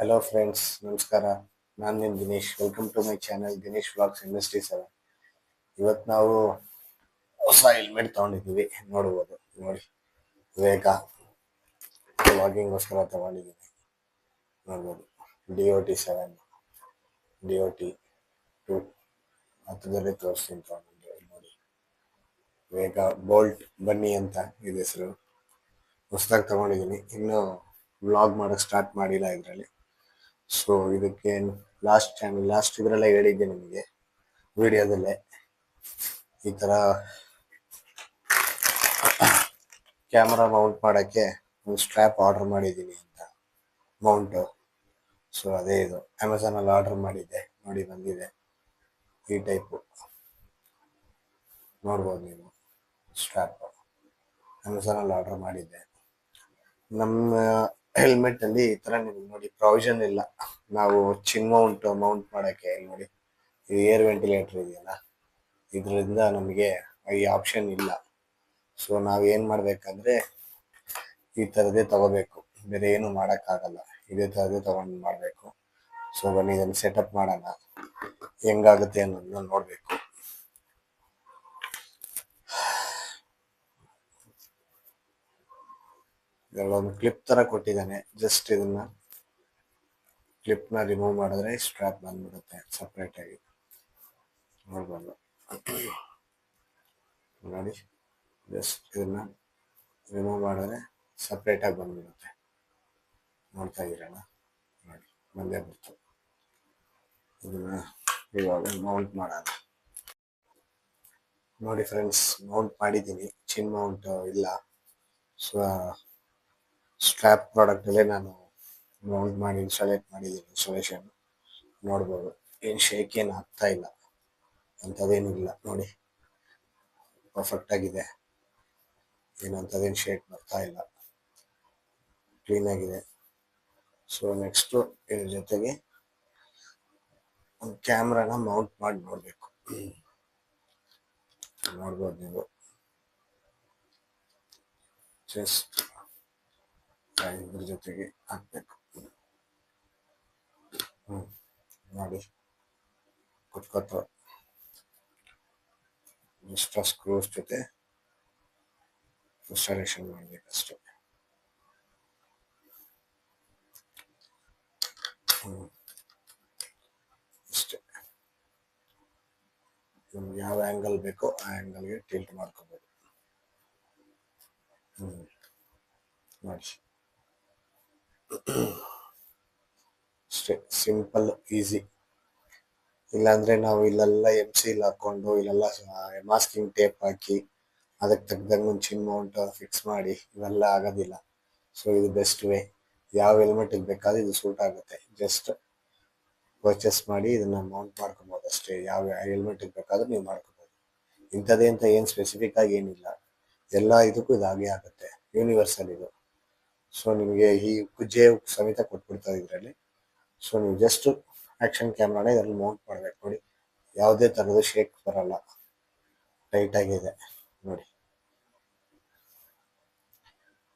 Hello friends ನಮಸ್ಕಾರ. ನಾನು ನಿಮ್ಮ Dinesh. Welcome to my channel Dinesh vlogs industry seven ಇವತ್ತು ನಾವು ಹೊಸ ಹೆಲ್ಮೆಟ್ ತಗೊಂಡಿದ್ದೀವಿ. ನೋಡ್ಬೋದು. ನೋಡಿ. ವೇಗ. ವ್ಲಾಗಿಂಗ್ಗೋಸ್ಕರ ತಗೊಂಡಿದ್ದೀನಿ ನೋಡ್ಬೋದು. D O T seven D O T two ಹತ್ತದಲ್ಲೇ ತೋರಿಸ್ತೀನಿ ತಗೊಂಡಿದ್ದು ನೋಡಿ. ವೇಗ. ಬೋಲ್ಟ್ ಬನ್ನಿ ಅಂತ ಇದೆ ಹೆಸರು. ಹೊಸದಾಗಿ ತಗೊಂಡಿದ್ದೀನಿ. ಇನ್ನೂ ವ್ಲಾಗ್ ಮಾಡೋಕ್ಕೆ ಸ್ಟಾರ್ಟ್ ಮಾಡಿಲ್ಲ ಇದರಲ್ಲಿ. ಸೊ ಇದಕ್ಕೆ ಲಾಸ್ಟ್ ಟೈಮ್ ಲಾಸ್ಟ್ ಇದರಲ್ಲೇ ಹೇಳಿದ್ದೆ ನಿಮಗೆ ವಿಡಿಯೋದಲ್ಲೇ. ಈ ಥರ ಕ್ಯಾಮ್ರಾ ಮೌಂಟ್ ಮಾಡೋಕ್ಕೆ ಒಂದು ಸ್ಟ್ರ್ಯಾಪ್ ಆರ್ಡರ್ ಮಾಡಿದ್ದೀನಿ ಅಂತ. ಮೌಂಟು ಸೊ ಅದೇ ಇದು. ಅಮೆಝಾನಲ್ಲಿ ಆರ್ಡರ್ ಮಾಡಿದ್ದೆ. ನೋಡಿ ಬಂದಿದೆ. ಈ ಟೈಪು ನೋಡ್ಬೋದು ನೀವು. ಸ್ಟ್ರ್ಯಾಪ್ ಅಮೆಝಾನಲ್ಲಿ ಆರ್ಡರ್ ಮಾಡಿದ್ದೆ. ನಮ್ಮ ಹೆಲ್ಮೆಟ್ ಅಲ್ಲಿ ಈ ತರ ನಿಮ್ಗೆ ನೋಡಿ ಪ್ರಾವಿಷನ್ ಇಲ್ಲ. ನಾವು ಚಿನ್ ಮೌಂಟ್ ಮೌಂಟ್ ಮಾಡಕ್ಕೆ ಇಲ್ಲಿ ನೋಡಿ. ಇದು ಏರ್ ವೆಂಟಿಲೇಟರ್ ಇದೆಯಲ್ಲ? ಇದರಿಂದ ನಮಗೆ ಈ ಆಪ್ಷನ್ ಇಲ್ಲ. ಸೊ ನಾವ್ ಏನ್ ಮಾಡ್ಬೇಕಂದ್ರೆ ಈ ತರದೇ ತಗೋಬೇಕು. ಬೇರೆ ಏನು ಮಾಡಕ್ಕಾಗಲ್ಲ. ಇದೇ ತರದೇ ತಗೊಂಡ್ ಮಾಡ್ಬೇಕು. ಸೊ ಬನ್ನಿ, ಇದನ್ನ ಸೆಟಪ್ ಮಾಡೋಣ. ಹೆಂಗಾಗುತ್ತೆ ಅನ್ನೋದನ್ನ ನೋಡ್ಬೇಕು. ಒಂದು ಕ್ಲಿಪ್ ತರ ಕೊಟ್ಟಿದ್ದಾನೆ. ಜಸ್ಟ್ ಇದನ್ನ ಕ್ಲಿಪ್ನ ರಿಮೂವ್ ಮಾಡಿದ್ರೆ ಸ್ಟ್ರಾಪ್ ಬಂದ್ಬಿಡುತ್ತೆ ಸಪ್ರೇಟ್ ಆಗಿ. ನೋಡ್ಬೋದು. ನೋಡಿ ಜಸ್ಟ್ ಇದನ್ನ ರಿಮೂವ್ ಮಾಡಿದ್ರೆ ಸಪ್ರೇಟ್ ಆಗಿ ಬಂದ್ಬಿಡುತ್ತೆ. ನೋಡ್ತಾ ಇದ್ದೀರಲ್ಲ? ನೋಡಿ, ಬಂದೇ ಬರ್ತು ಇದನ್ನ ಇವಾಗ ಮೌಂಟ್ ಮಾಡೋಣ. ನೋಡಿ ಫ್ರೆಂಡ್ಸ್ ಮೌಂಟ್ ಮಾಡಿದ್ದೀನಿ. ಚಿನ್ ಮೌಂಟ್ ಇಲ್ಲ. ಸೊ ಸ್ಟ್ರ್ಯಾಪ್ ಪ್ರಾಡಕ್ಟ್ ಅಲ್ಲೇ ನಾನು ಮೌಂಟ್ ಮಾಡಿ, ಇನ್ಸ್ಟಾಲೇಟ್ ಮಾಡಿದ್ದೀನಿ ಇನ್ಸ್ಟಾಲೇಷನ್ ನೋಡ್ಬೋದು. ಏನು ಶೇಕ್ ಏನು ಆಗ್ತಾ ಇಲ್ಲ. ಅಂಥದ್ದೇನಿಲ್ಲ ನೋಡಿ ಪರ್ಫೆಕ್ಟ್ ಆಗಿದೆ. ಏನು ಅಂಥದ್ದೇನು ಶೇಕ್ ಬರ್ತಾ ಇಲ್ಲ. ಕ್ಲೀನ್ ಆಗಿದೆ. ಸೊ ನೆಕ್ಸ್ಟು ಇದ್ರ ಜೊತೆಗೆ ಒಂದು ಕ್ಯಾಮ್ರಾನ ಮೌಂಟ್ ಮಾಡಿ ನೋಡಬೇಕು. ನೋಡ್ಬೋದು ನೀವು. ಜಸ್ಟ್ ಇದ್ರ ಜೊತೆಗೆ ಹಾಕ್ಬೇಕು ಹ್ಮ್, ನೋಡಿ. ಕುತ್ಕೋತ. ಇಷ್ಟ ಸ್ಕ್ರೂಸ್ ಜೊತೆ ಇನ್ಸ್ಟಾಲೇಷನ್ ಮಾಡ್ಬೇಕಷ್ಟೆ. ಹ್ಮ್, ಇಷ್ಟೇ. ನಿಮ್ಗೆ ಯಾವ ಆ್ಯಂಗಲ್ ಬೇಕೋ ಆ ಆ್ಯಂಗಲ್ಗೆ ಟಿಲ್ಟ್ ಮಾಡ್ಕೋಬೋದು. ಹ್ಮ್, ನೋಡಿ. ಅಷ್ಟೇ ಸಿಂಪಲ್ ಈಸಿ ಇಲ್ಲಾಂದ್ರೆ ನಾವು ಇಲ್ಲೆಲ್ಲ ಎಂ ಸಿ ಹಾಕೊಂಡು ಇಲ್ಲೆಲ್ಲ ಮಾಸ್ಕಿಂಗ್ ಟೇಪ್ ಹಾಕಿ ಅದಕ್ಕೆ ತಗ್ದಂಗೆ ಒಂದು ಚಿನ್ ಮೌಂಟ್ ಫಿಕ್ಸ್ ಮಾಡಿ ಇವೆಲ್ಲ ಆಗೋದಿಲ್ಲ. ಸೊ ಇದು ಬೆಸ್ಟ್ ವೇ ಯಾವ ಹೆಲ್ಮೆಟಿಗೆ ಬೇಕಾದ್ರೆ ಇದು ಸೂಟ್ ಆಗುತ್ತೆ. ಜಸ್ಟ್ ಪರ್ಚೇಸ್ ಮಾಡಿ ಇದನ್ನ ಮೌಂಟ್ ಮಾಡ್ಕೊಬೋದು ಅಷ್ಟೇ. ಯಾವ ಹೆಲ್ಮೆಟಿಗೆ ಬೇಕಾದ್ರೂ ನೀವು ಮಾಡ್ಕೊಬೋದು. ಇಂಥದ್ದೇ ಅಂತ ಏನು ಸ್ಪೆಸಿಫಿಕ್ ಆಗಿ ಏನಿಲ್ಲ. ಎಲ್ಲ ಇದಕ್ಕೂ ಇದಾಗೇ ಆಗುತ್ತೆ. ಯೂನಿವರ್ಸಲ್ ಇದು. ಸೊ ನಿಮಗೆ ಈ ಕುಜ್ಜೆ ಸಮೇತ ಕೊಟ್ಬಿಡ್ತಾರೆ ಇದರಲ್ಲಿ. ಸೊ ನೀವು ಜಸ್ಟ್ ಆಕ್ಷನ್ ಕ್ಯಾಮ್ರಾನ ಇದರಲ್ಲಿ ಮೌಂಟ್ ಮಾಡ್ಬೇಕು ನೋಡಿ. ಯಾವುದೇ ಥರದ ಶೇಕ್ ಬರಲ್ಲ. ಟೈಟ್ ಆಗಿದೆ ನೋಡಿ.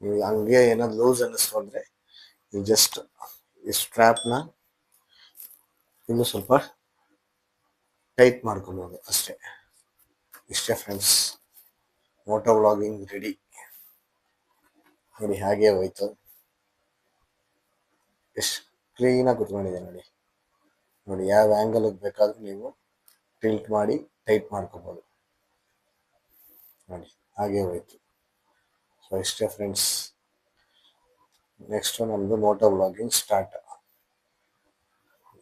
ನೀವು ಹಂಗೆ ಏನಾದ್ರು ಲೂಸ್ ಅನ್ನಿಸ್ತು ಅಂದ್ರೆ ನೀವು ಜಸ್ಟ್ ಈ ಸ್ಟ್ರ್ಯಾಪ್ನ ಇನ್ನು ಸ್ವಲ್ಪ ಟೈಟ್ ಮಾಡ್ಕೊಬೋದು ಅಷ್ಟೇ. ಇಷ್ಟೇ ಫ್ರೆಂಡ್ಸ್ ಮೋಟೋ ವ್ಲಾಗಿಂಗ್ ರೆಡಿ ನೋಡಿ, ಹಾಗೆ ಹೋಯ್ತು. ಎಷ್ಟು ಕ್ಲೀನಾಗಿ ಕುತ್ಕೊಂಡಿದೆ ನೋಡಿ. ನೋಡಿ, ಯಾವ ಆ್ಯಂಗಲಿಗೆ ಬೇಕಾದ್ರೂ ನೀವು ಟಿಲ್ಟ್ ಮಾಡಿ ಟೈಟ್ ಮಾಡ್ಕೋಬೋದು. ನೋಡಿ, ಹಾಗೆ ಹೋಯ್ತು. ಸೊ ಇಷ್ಟೇ ಫ್ರೆಂಡ್ಸ್ ನೆಕ್ಸ್ಟ್ ನಮ್ಮದು ಮೋಟೋ ವ್ಲಾಗಿಂಗ್ ಸ್ಟಾರ್ಟ್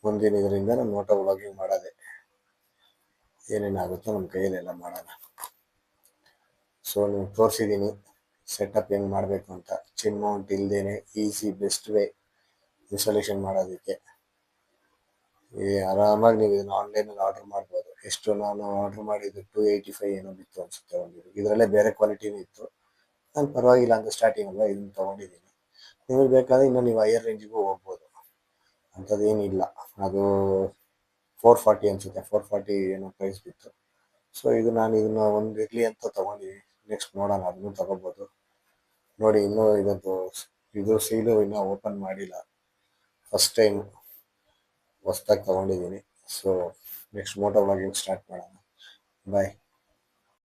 ಮುಂದಿನ ಇದರಿಂದ ನಾನು ಮೋಟೋ ವ್ಲಾಗಿಂಗ್ ಮಾಡೋದೆ. ಏನೇನಾಗುತ್ತೋ ನಮ್ಮ ಕೈಯಲ್ಲೆಲ್ಲ ಮಾಡೋಣ. ಸೊ ನೀವು ತೋರಿಸಿದ್ದೀನಿ ಸೆಟಪ್ ಹೆಂಗ್ ಮಾಡಬೇಕು ಅಂತ ಚಿನ್ ಮೌಂಟ್ ಇಲ್ದೇನೆ ಈಸಿ ಬೆಸ್ಟ್ ವೇ ಇನ್ಸ್ಟಾಲೇಷನ್ ಮಾಡೋದಕ್ಕೆ. ಏ, ಆರಾಮಾಗಿ ನೀವು ಇದನ್ನ ಆನ್ಲೈನಲ್ಲಿ ಆರ್ಡರ್ ಮಾಡ್ಬೋದು. ಎಷ್ಟು ನಾನು ಆರ್ಡರ್ ಮಾಡಿದ್ದು ಟೂ ಏಯ್ಟಿ ಫೈವ್ ಏನೋ ಬಿತ್ತು ಅನ್ಸುತ್ತೆ ಒಂದು ಇದರಲ್ಲೇ ಬೇರೆ ಕ್ವಾಲಿಟಿನೂ ಇತ್ತು. ನಾನು ಪರವಾಗಿಲ್ಲ ಅಂತ ಸ್ಟಾರ್ಟಿಂಗ್ ಅಲ್ವಾ ಇದನ್ನ ತೊಗೊಂಡಿದ್ದೀನಿ. ನಿಮಗೆ ಬೇಕಾದ್ರೆ ಇನ್ನು ನೀವು ಹೈಯರ್ ರೇಂಜಿಗೂ ಹೋಗ್ಬೋದು. ಅಂಥದ್ದೇನಿಲ್ಲ. ಅದು ಫೋರ್ ಫಾರ್ಟಿ ಅನ್ಸುತ್ತೆ. ಫೋರ್ ಫಾರ್ಟಿ ಏನೋ ಪ್ರೈಸ್ ಬಿತ್ತು. ಸೊ ಇದು ನಾನು ಇದನ್ನ ಒಂದು ಇರಲಿ ಅಂತ ತೊಗೊಂಡಿದ್ದೀನಿ. ನೆಕ್ಸ್ಟ್ ನೋಡೋಣ, ಅದನ್ನು ತಗೋಬೋದು. ನೋಡಿ, ಇನ್ನೂ ಇದೊಂದು ಇದು ಸೀಲು ಇನ್ನೂ ಓಪನ್ ಮಾಡಿಲ್ಲ. ಫಸ್ಟ್ ಟೈಮ್ ಹೊಸ್ದಾಗಿ ತಗೊಂಡಿದ್ದೀನಿ. So next moto vlogging start ಮಾಡೋಣ. ಬಾಯ್